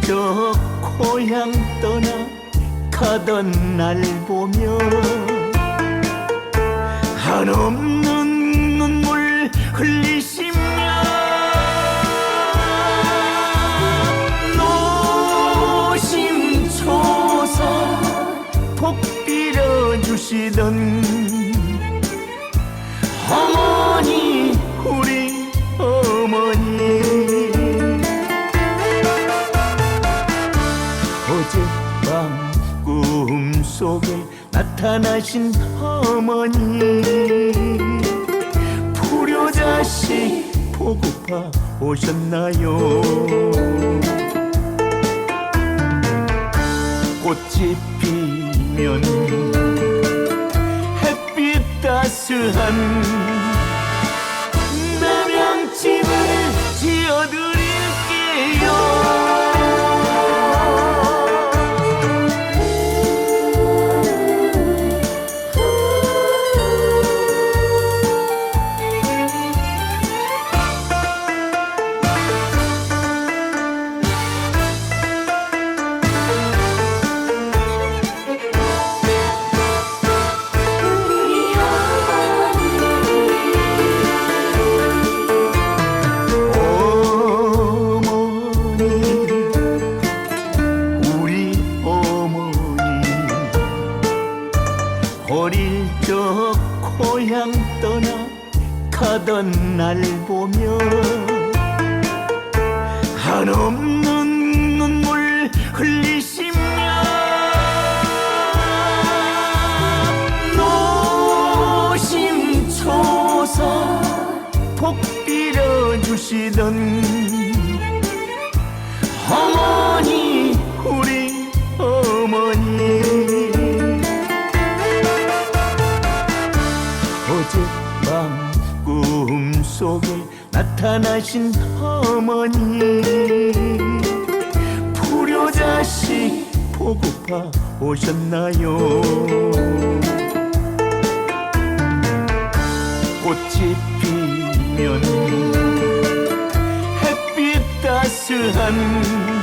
적 고향 떠나 가던 날 보며 한없는 눈물 흘리시며 노심초사 복 빌어주시던 어젯밤 꿈속에 나타나신 어머니. 불효자식 보고파 오셨나요? 꽃이 피면 햇빛 따스한 적 고향 떠나 가던 날 보며 한없는 눈물 흘리시며 노심초사 복 빌어주시던 어머니 나타나신 어머니 불효자식 보고파 오셨나요? 꽃이 피면 햇빛 따스한